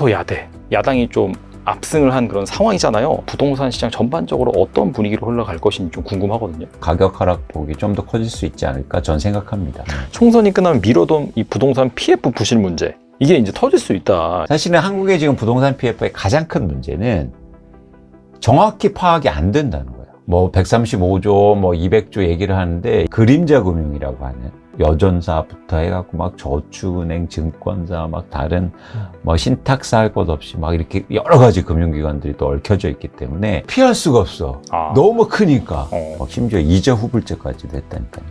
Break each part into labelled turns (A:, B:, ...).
A: 여소야대 야당이 좀 압승을 한 그런 상황이잖아요. 부동산 시장 전반적으로 어떤 분위기로 흘러갈 것인지 좀 궁금하거든요.
B: 가격 하락폭이 좀 더 커질 수 있지 않을까 전 생각합니다.
A: 총선이 끝나면 미뤄둔 이 부동산 PF 부실 문제 이게 이제 터질 수 있다.
B: 사실은 한국의 지금 부동산 PF의 가장 큰 문제는 정확히 파악이 안 된다는 거예요. 뭐 135조, 뭐 200조 얘기를 하는데 그림자 금융이라고 하는 여전사부터 해갖고 막 저축은행, 증권사, 막 다른 뭐 신탁사 할 것 없이 막 이렇게 여러 가지 금융기관들이 또 얽혀져 있기 때문에 피할 수가 없어.
A: 아.
B: 너무 크니까.
A: 어.
B: 막 심지어 이자 후불제까지도 했다니까요.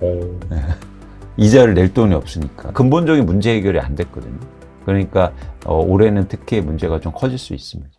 A: 오.
B: 이자를 낼 돈이 없으니까 근본적인 문제 해결이 안 됐거든요. 그러니까 어, 올해는 특히 문제가 좀 커질 수 있습니다.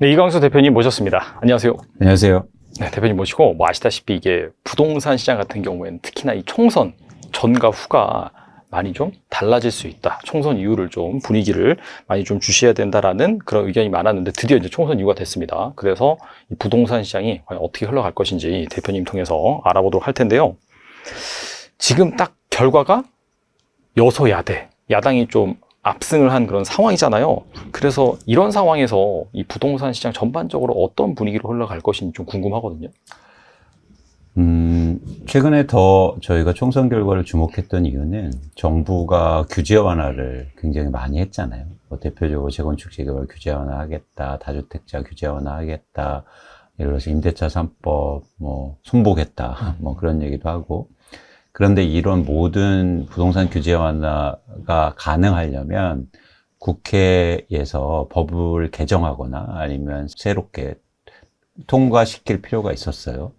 A: 네, 이광수 대표님 모셨습니다. 안녕하세요.
B: 안녕하세요.
A: 네, 대표님 모시고 뭐 아시다시피 이게 부동산 시장 같은 경우에는 특히나 이 총선 전과 후가 많이 좀 달라질 수 있다. 총선 이후를 좀 분위기를 많이 좀 주셔야 된다라는 그런 의견이 많았는데 드디어 이제 총선 이후가 됐습니다. 그래서 이 부동산 시장이 과연 어떻게 흘러갈 것인지 대표님 통해서 알아보도록 할 텐데요. 지금 딱 결과가 여소야대 야당이 좀 압승을 한 그런 상황이잖아요. 그래서 이런 상황에서 이 부동산 시장 전반적으로 어떤 분위기로 흘러갈 것인지 좀 궁금하거든요.
B: 음, 최근에 더 저희가 총선 결과를 주목했던 이유는 정부가 규제 완화를 굉장히 많이 했잖아요. 뭐 대표적으로 재건축 재개발 규제 완화하겠다, 다주택자 규제 완화하겠다, 예를 들어서 임대차 3법 뭐 손보겠다, 뭐 그런 얘기도 하고. 그런데 이런 모든 부동산 규제 완화가 가능하려면 국회에서 법을 개정하거나 아니면 새롭게 통과시킬 필요가 있었어요.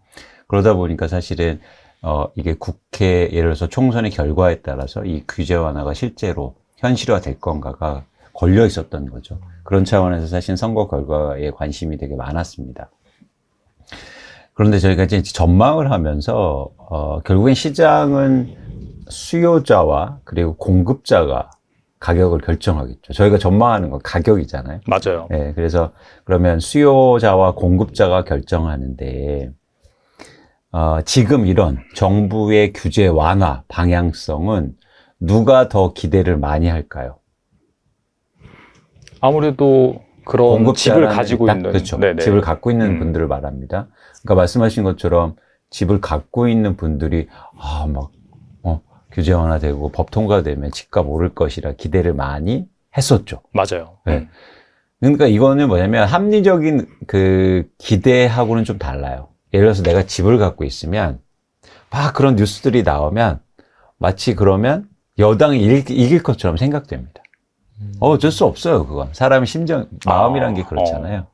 B: 그러다 보니까 사실은 어 이게 국회 예를 들어서 총선의 결과에 따라서 이 규제 완화가 실제로 현실화 될 건가가 걸려 있었던 거죠. 그런 차원에서 사실 선거 결과에 관심이 되게 많았습니다. 그런데 저희가 이제 전망을 하면서 어 결국엔 시장은 수요자와 그리고 공급자가 가격을 결정하겠죠. 저희가 전망하는 건 가격이잖아요.
A: 맞아요.
B: 네, 그래서 그러면 수요자와 공급자가 결정하는데 어, 지금 이런 정부의 규제 완화 방향성은 누가 더 기대를 많이 할까요?
A: 아무래도 그런 집을 가지고 있는
B: 그렇죠.
A: 네네.
B: 집을 갖고 있는
A: 음.
B: 분들을 말합니다. 그러니까 말씀하신 것처럼 집을 갖고 있는 분들이 아막 어, 규제 완화되고 법 통과되면 집값 오를 것이라 기대를 많이 했었죠.
A: 맞아요.
B: 네.
A: 음.
B: 그러니까 이거는 뭐냐면 합리적인 그 기대하고는 좀 달라요. 예를 들어서 내가 집을 갖고 있으면 막 그런 뉴스들이 나오면 마치 그러면 여당이 이길, 이길 것처럼 생각됩니다. 어, 어쩔 수 없어요, 그건. 사람의 심정, 마음이란 게
A: 아,
B: 그렇잖아요.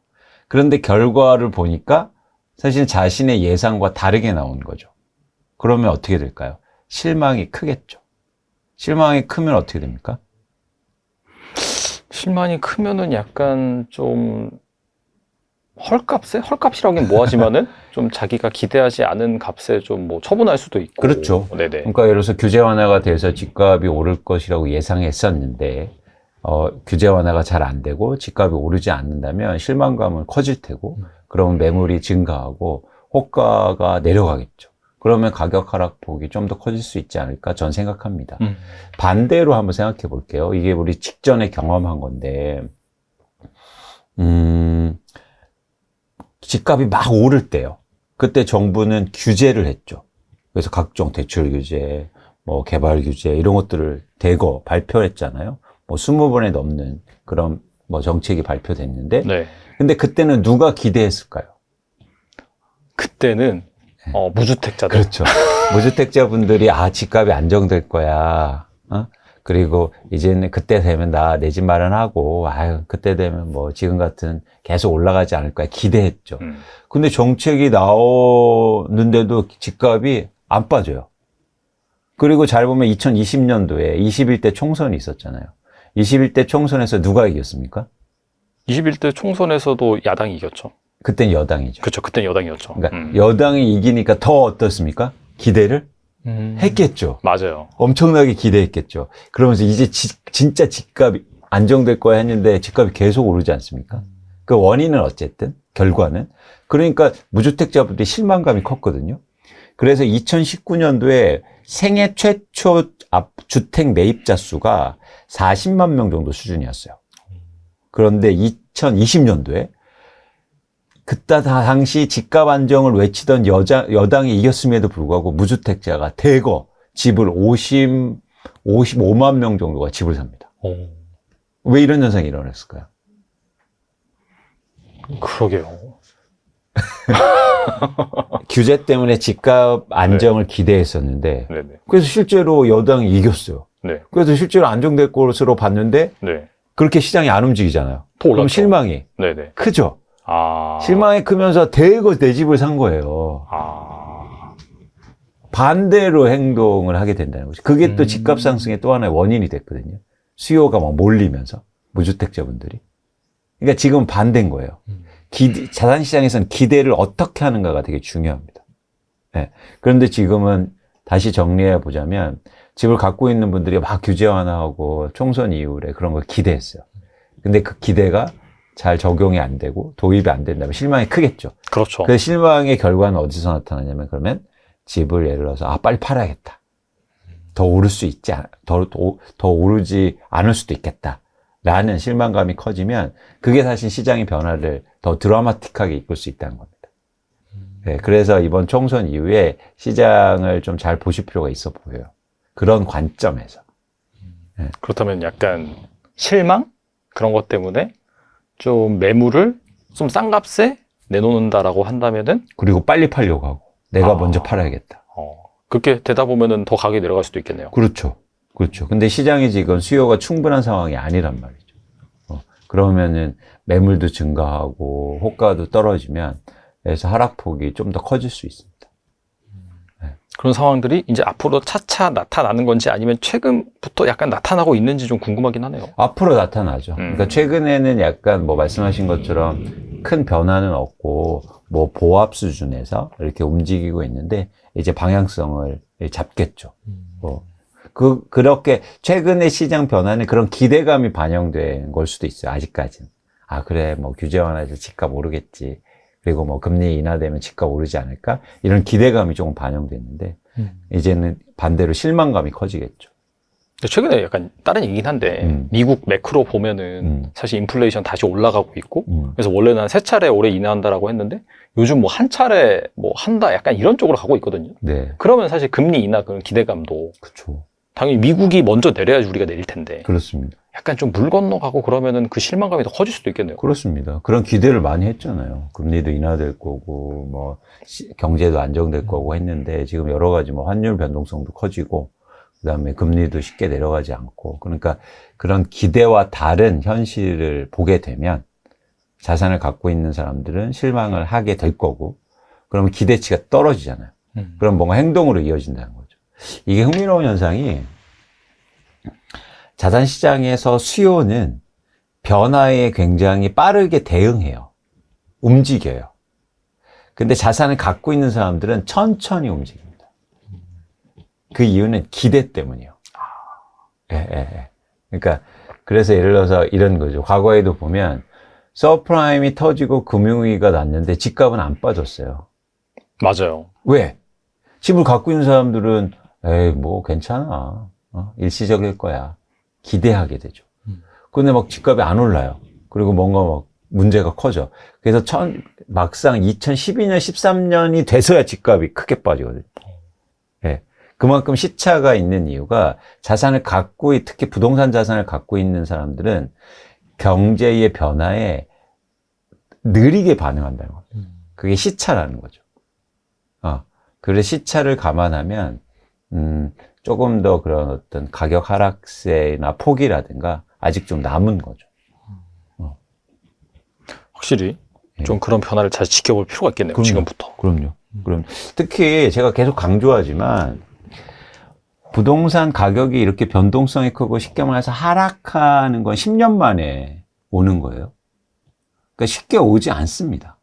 B: 그런데 결과를 보니까 사실 자신의 예상과 다르게 나온 거죠. 그러면 어떻게 될까요? 실망이 크겠죠. 실망이 크면 어떻게 됩니까?
A: 실망이 크면은 약간 좀 헐값에 헐값이라긴 뭐하지만은 좀 자기가 기대하지 않은 값에 좀 뭐 처분할 수도 있고.
B: 그렇죠.
A: 네네.
B: 그러니까 예를 들어서 규제 완화가 돼서 집값이 오를 것이라고 예상했었는데 어, 규제 완화가 잘 안 되고 집값이 오르지 않는다면 실망감은 커질 테고 그러면 매물이 증가하고 호가가 내려가겠죠. 그러면 가격 하락폭이 좀 더 커질 수 있지 않을까 전 생각합니다.
A: 음.
B: 반대로 한번 생각해 볼게요. 이게 우리 직전에 경험한 건데, 음, 집값이 막 오를 때요. 그때 정부는 규제를 했죠. 그래서 각종 대출 규제, 뭐 개발 규제 이런 것들을 대거 발표했잖아요. 뭐 20번에 넘는 그런 뭐 정책이 발표됐는데,
A: 네.
B: 근데 그때는 누가 기대했을까요?
A: 그때는 어, 무주택자들.
B: 그렇죠. 무주택자분들이 아 집값이 안정될 거야. 어? 그리고 이제는 그때 되면 나 내 집 마련하고 아유 그때 되면 뭐 지금 같은 계속 올라가지 않을 거야 기대했죠.
A: 음.
B: 근데 정책이 나오는데도 집값이 안 빠져요. 그리고 잘 보면 2020년도에 21대 총선이 있었잖아요. 21대 총선에서 누가 이겼습니까?
A: 21대 총선에서도 야당이 이겼죠.
B: 그땐 여당이죠.
A: 그렇죠. 그땐 여당이었죠.
B: 그러니까
A: 음.
B: 여당이 이기니까 더 어떻습니까? 기대를
A: 음.
B: 했겠죠.
A: 맞아요.
B: 엄청나게 기대했겠죠. 그러면서 이제 지- 진짜 집값이 안정될 거야 했는데 집값이 계속 오르지 않습니까? 그 원인은 어쨌든 결과는 그러니까 무주택자분들이 실망감이 컸거든요. 그래서 2019년도에 생애 최초 앞 주택 매입자 수가 40만 명 정도 수준이었어요. 그런데 2020년도에 그때 당시 집값 안정을 외치던 여자, 여당이 이겼음에도 불구하고 무주택자가 대거 집을 50, 55만 명 정도가 집을 삽니다.
A: 오,
B: 왜 이런 현상이 일어났을까요?
A: 그러게요.
B: 규제 때문에 집값 안정을 기대했었는데
A: 네네.
B: 그래서 실제로 여당이 이겼어요.
A: 네.
B: 그래서 실제로 안정될 것으로 봤는데
A: 네.
B: 그렇게 시장이 안 움직이잖아요.
A: 더
B: 그럼
A: 올랐죠.
B: 실망이
A: 네네.
B: 크죠.
A: 아.
B: 실망이 크면서 대거 내 집을 산 거예요.
A: 아.
B: 반대로 행동을 하게 된다는 거죠. 그게 또
A: 음.
B: 집값 상승의 또 하나의 원인이 됐거든요. 수요가 막 몰리면서 무주택자분들이. 그러니까 지금 반대인 거예요.
A: 음.
B: 기, 자산 시장에서는 기대를 어떻게 하는가가 되게 중요합니다. 예. 그런데 지금은 다시 정리해 보자면 집을 갖고 있는 분들이 막 규제 완화하고 총선 이후에 그런 걸 기대했어요. 근데 그 기대가 잘 적용이 안 되고 도입이 안 된다면 실망이 크겠죠.
A: 그렇죠.
B: 그 실망의 결과는 어디서 나타나냐면 그러면 집을 예를 들어서 아 빨리 팔아야겠다. 더 오를 수 있지 않- 더, 더, 더 오르지 않을 수도 있겠다. 라는 실망감이 커지면 그게 사실 시장의 변화를 더 드라마틱하게 이끌 수 있다는 겁니다. 네, 그래서 이번 총선 이후에 시장을 좀 잘 보실 필요가 있어 보여요. 그런 관점에서.
A: 그렇다면 약간 실망 그런 것 때문에 좀 매물을 좀 싼 값에 내놓는다라고 한다면은
B: 그리고 빨리 팔려고 하고 내가
A: 아.
B: 먼저 팔아야겠다.
A: 어, 그렇게 되다 보면은 더 가격이 내려갈 수도 있겠네요.
B: 그렇죠. 그렇죠. 근데 시장이 지금 수요가 충분한 상황이 아니란 말이죠. 어, 그러면은 매물도 증가하고 호가도 떨어지면 그래서 하락폭이 좀 더 커질 수 있습니다.
A: 그런 상황들이 이제 앞으로 차차 나타나는 건지 아니면 최근부터 약간 나타나고 있는지 좀 궁금하긴 하네요.
B: 앞으로 나타나죠.
A: 음.
B: 그러니까 최근에는 약간 뭐 말씀하신 것처럼 큰 변화는 없고 뭐 보합 수준에서 이렇게 움직이고 있는데 이제 방향성을 잡겠죠. 뭐 그, 그렇게 최근의 시장 변화는 그런 기대감이 반영된 걸 수도 있어요. 아직까지는. 아, 그래. 뭐 규제 완화해서 집값 오르겠지. 그리고 뭐 금리 인하되면 집값 오르지 않을까? 이런 기대감이 조금 반영됐는데
A: 음.
B: 이제는 반대로 실망감이 커지겠죠.
A: 최근에 약간 다른 얘기긴 한데
B: 음.
A: 미국 매크로 보면은
B: 음.
A: 사실 인플레이션 다시 올라가고 있고
B: 음.
A: 그래서 원래는 한 세 차례 올해 인하한다라고 했는데 요즘 뭐 한 차례 뭐 한다 약간 이런 쪽으로 가고 있거든요.
B: 네.
A: 그러면 사실 금리 인하 그런 기대감도
B: 그쵸.
A: 당연히 미국이 먼저 내려야지 우리가 내릴 텐데
B: 그렇습니다.
A: 약간 좀 물 건너가고 그러면은 그 실망감이 더 커질 수도 있겠네요.
B: 그렇습니다. 그런 기대를 많이 했잖아요. 금리도 인하될 거고, 뭐, 시- 경제도 안정될 거고 했는데, 지금 여러 가지 뭐, 환율 변동성도 커지고, 그 다음에 금리도 쉽게 내려가지 않고, 그러니까 그런 기대와 다른 현실을 보게 되면, 자산을 갖고 있는 사람들은 실망을 하게 될 거고, 그러면 기대치가 떨어지잖아요.
A: 음.
B: 그럼 뭔가 행동으로 이어진다는 거죠. 이게 흥미로운 현상이 자산 시장에서 수요는 변화에 굉장히 빠르게 대응해요. 움직여요. 근데 자산을 갖고 있는 사람들은 천천히 움직입니다. 그 이유는 기대 때문이에요. 예, 예, 예. 그러니까 그래서 예를 들어서 이런 거죠. 과거에도 보면 서프라임이 터지고 금융위기가 났는데 집값은 안 빠졌어요.
A: 맞아요.
B: 왜? 집을 갖고 있는 사람들은 에이 뭐 괜찮아. 어? 일시적일 거야. 기대하게 되죠.
A: 음.
B: 근데 막 집값이 안 올라요. 그리고 뭔가 막 문제가 커져. 그래서 천, 막상 2012년 13년이 돼서야 집값이 크게 빠지거든요. 예. 그만큼 시차가 있는 이유가 자산을 갖고 있- 특히 부동산 자산을 갖고 있는 사람들은 경제의 변화에 느리게 반응한다는 거예요 그게 시차라는 거죠. 어, 그래 시차를 감안하면 음, 조금 더 그런 어떤 가격 하락세나 폭이라든가 아직 좀 남은 거죠.
A: 확실히
B: 예.
A: 좀 그런 변화를 잘 지켜볼 필요가 있겠네요.
B: 그럼요.
A: 지금부터.
B: 그럼요. 그럼 특히 제가 계속 강조하지만 부동산 가격이 이렇게 변동성이 크고 쉽게 말해서 하락하는 건 10년 만에 오는 거예요. 그러니까 쉽게 오지 않습니다.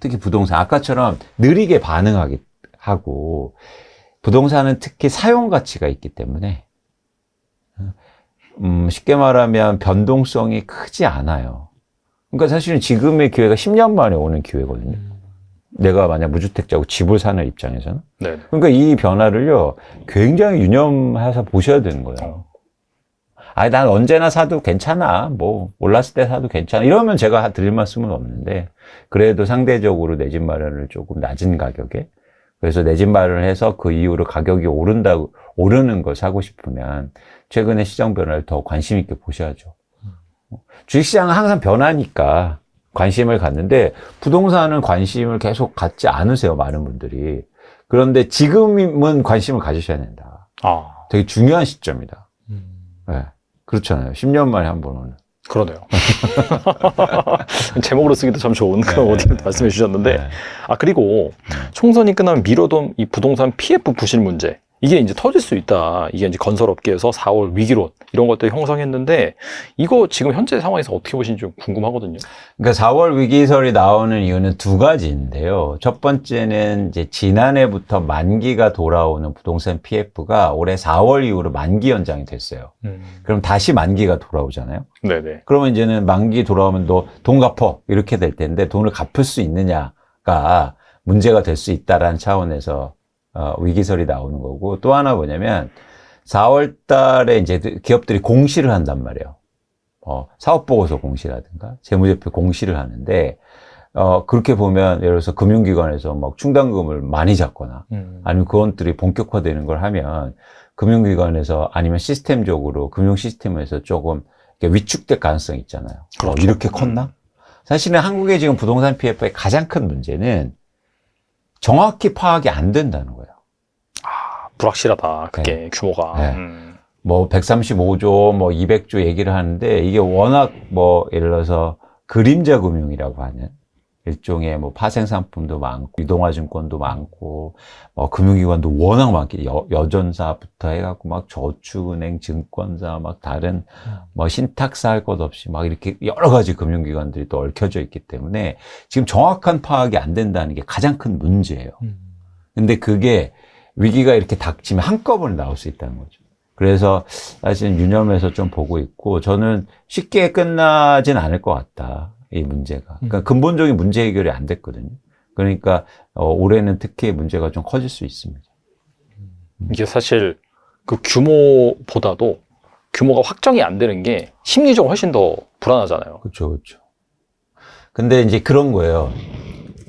B: 특히 부동산 아까처럼 느리게 반응하게 하고 부동산은 특히 사용 가치가 있기 때문에 어, 음, 쉽게 말하면 변동성이 크지 않아요. 그러니까 사실은 지금의 기회가 10년 만에 오는 기회거든요. 내가 만약 무주택자고 집을 사는 입장에서는.
A: 네.
B: 그러니까 이 변화를요, 굉장히 유념해서 보셔야 되는 거예요.
A: 어.
B: 아니, 난 언제나 사도 괜찮아. 뭐, 올랐을 때 사도 괜찮아. 이러면 제가 드릴 말씀은 없는데, 그래도 상대적으로 내 집 마련을 조금 낮은 가격에, 그래서 내 집 마련을 해서 그 이후로 가격이 오른다고, 오르는 걸 사고 싶으면, 최근에 시장 변화를 더 관심 있게 보셔야죠. 주식시장은 항상 변하니까 관심을 갖는데, 부동산은 관심을 계속 갖지 않으세요, 많은 분들이. 그런데 지금은 관심을 가지셔야 된다.
A: 아,
B: 되게 중요한 시점이다. 네. 그렇잖아요. 10년 만에 한번 오는.
A: 그러네요. 제목으로 쓰기도 참 좋은 그런
B: 네,
A: 워딩을
B: 네,
A: 말씀해 주셨는데,
B: 네.
A: 아, 그리고 총선이 끝나면 미뤄둔 이 부동산 PF 부실 문제. 이게 이제 터질 수 있다. 이게 이제 건설업계에서 4월 위기론 이런 것들 형성했는데 이거 지금 현재 상황에서 어떻게 보시는지 좀 궁금하거든요.
B: 그러니까 4월 위기설이 나오는 이유는 두 가지인데요. 첫 번째는 이제 지난해부터 만기가 돌아오는 부동산 PF가 올해 4월 이후로 만기 연장이 됐어요. 그럼 다시 만기가 돌아오잖아요.
A: 네네.
B: 그러면 이제는 만기 돌아오면 너 돈 갚어. 이렇게 될 텐데 돈을 갚을 수 있느냐가 문제가 될 수 있다라는 차원에서 어, 위기설이 나오는 거고 또 하나 뭐냐면 4월 달에 이제 기업들이 공시를 한단 말이에요. 어, 사업보고서 공시라든가 재무제표 공시를 하는데 어, 그렇게 보면 예를 들어서 금융기관에서 막 충당금을 많이 잡거나 아니면 그원들이 본격화되는 걸 하면 금융기관에서 아니면 시스템적으로 금융 시스템에서 조금 위축될 가능성이 있잖아요. 어,
A: 그렇죠.
B: 이렇게 컸나? 사실은 한국의 지금 부동산 PF의 가장 큰 문제는 정확히 파악이 안 된다는 거예요.
A: 아, 불확실하다. 그게 규모가.
B: 네.
A: 음.
B: 뭐 135조, 뭐 200조 얘기를 하는데 이게 워낙 뭐 예를 들어서 그림자 금융이라고 하는 일종의 뭐 파생 상품도 많고 유동화 증권도 많고 뭐 금융기관도 워낙 많기 여, 여전사부터 해갖고 막 저축은행 증권사 막 다른 뭐 신탁사 할 것 없이 막 이렇게 여러 가지 금융기관들이 또 얽혀져 있기 때문에 지금 정확한 파악이 안 된다는 게 가장 큰 문제예요. 근데 그게 위기가 이렇게 닥치면 한꺼번에 나올 수 있다는 거죠. 그래서 사실 유념해서 좀 보고 있고 저는 쉽게 끝나진 않을 것 같다. 이 문제가. 그러니까 근본적인 문제 해결이 안 됐거든요. 그러니까 어, 올해는 특히 문제가 좀 커질 수 있습니다.
A: 이게 사실 그 규모보다도 규모가 확정이 안 되는 게 심리적으로 훨씬 더 불안하잖아요.
B: 그렇죠, 그렇죠. 근데 이제 그런 거예요.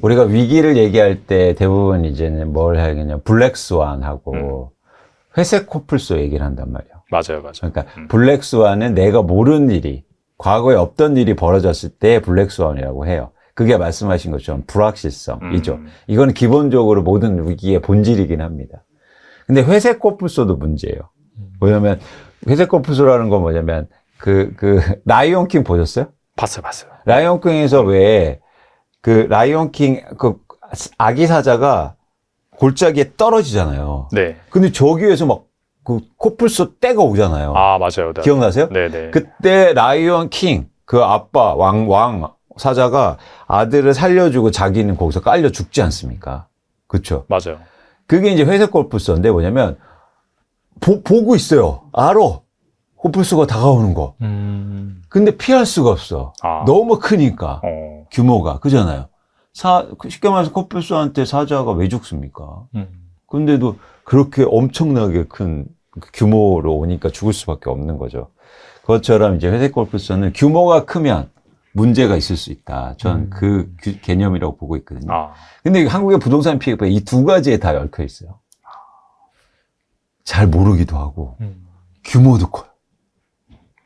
B: 우리가 위기를 얘기할 때 대부분 이제는 뭘 하겠냐, 블랙스완하고 회색 코뿔소 얘기를 한단 말이에요.
A: 맞아요, 맞아요.
B: 그러니까
A: 음.
B: 블랙스완은 내가 모르는 일이 과거에 없던 일이 벌어졌을 때 블랙스완이라고 해요. 그게 말씀하신 것처럼 불확실성이죠.
A: 음.
B: 이건 기본적으로 모든 위기의 본질이긴 합니다. 근데 회색 코뿔소도 문제예요. 뭐냐면 회색 코뿔소라는 건 뭐냐면 그 그 라이온킹 보셨어요?
A: 봤어요, 봤어요.
B: 라이온킹에서 왜 그 라이온킹 그 아기 사자가 골짜기에 떨어지잖아요.
A: 네.
B: 근데 저기 에서 막 그 코뿔소 떼가 오잖아요.
A: 아, 맞아요. 네.
B: 기억나세요?
A: 네네.
B: 그때 라이온 킹, 그 아빠, 왕, 왕, 사자가 아들을 살려주고 자기는 거기서 깔려 죽지 않습니까? 그쵸?
A: 맞아요.
B: 그게 이제 회색 코뿔소인데 뭐냐면, 보, 보고 있어요. 알아. 코뿔소가 다가오는 거.
A: 음.
B: 근데 피할 수가 없어.
A: 아.
B: 너무 크니까.
A: 어.
B: 규모가. 그잖아요. 사, 쉽게 말해서 코뿔소한테 사자가 왜 죽습니까?
A: 음.
B: 근데도 그렇게 엄청나게 큰 규모로 오니까 죽을 수밖에 없는 거죠. 그것처럼 이제 회색 골프선은 규모가 크면 문제가 있을 수 있다. 전그 개념이라고 보고 있거든요.
A: 아.
B: 근데 한국의 부동산 피해가 이 두 가지에 다 얽혀 있어요. 잘 모르기도 하고
A: 음.
B: 규모도 커요.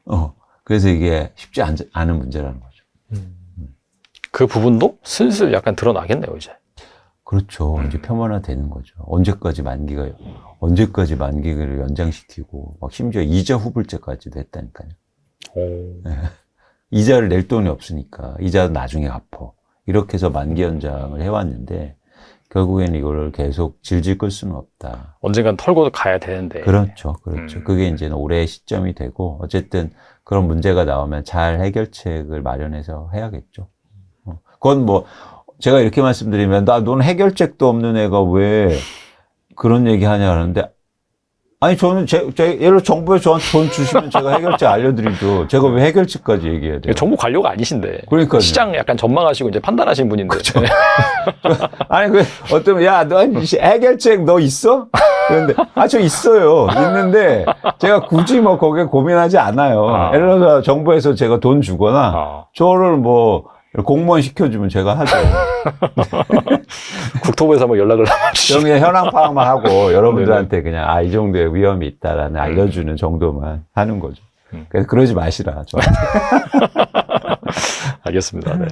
B: 어. 그래서 이게 쉽지 않, 않은 문제라는 거죠.
A: 그 부분도 슬슬 약간 드러나겠네요, 이제.
B: 그렇죠. 이제 표면화되는 거죠. 언제까지 만기가 언제까지 만기를 연장시키고 막 심지어 이자 후불제까지도 했다니까요.
A: 오.
B: 이자를 낼 돈이 없으니까 이자는 나중에 갚어. 이렇게 해서 만기 연장을 해왔는데 결국에는 이걸 계속 질질 끌 수는 없다.
A: 언젠간 털고 가야 되는데.
B: 그렇죠, 그렇죠.
A: 음.
B: 그게 이제 올해의 시점이 되고 어쨌든 그런 문제가 나오면 잘 해결책을 마련해서 해야겠죠. 어. 그건 뭐 제가 이렇게 말씀드리면 나 넌 해결책도 없는 애가 왜 그런 얘기 하냐 하는데 아니 저는 제, 제 예를 들어 정부에 저한테 돈 주시면 제가 해결책 알려드리죠. 제가 왜 해결책까지 얘기해야 돼요?
A: 정부 관료가 아니신데.
B: 그러니까요.
A: 시장 약간 전망하시고 이제 판단하신 분인데. 네.
B: 아니 그 어떤 야너 해결책 너 있어? 그런데 아 저 있어요. 있는데 제가 굳이 뭐 거기에 고민하지 않아요.
A: 아.
B: 예를 들어서 정부에서 제가 돈 주거나
A: 아,
B: 저를 뭐 공무원 시켜주면 제가 하죠.
A: 국토부에서 한번 연락을 주시면.
B: 그냥 현황 파악만 하고 여러분들한테 그냥 아 이 정도의 위험이 있다라는 알려주는 정도만 하는 거죠.
A: 음.
B: 그래서 그러지 마시라. 저.
A: 알겠습니다. 네.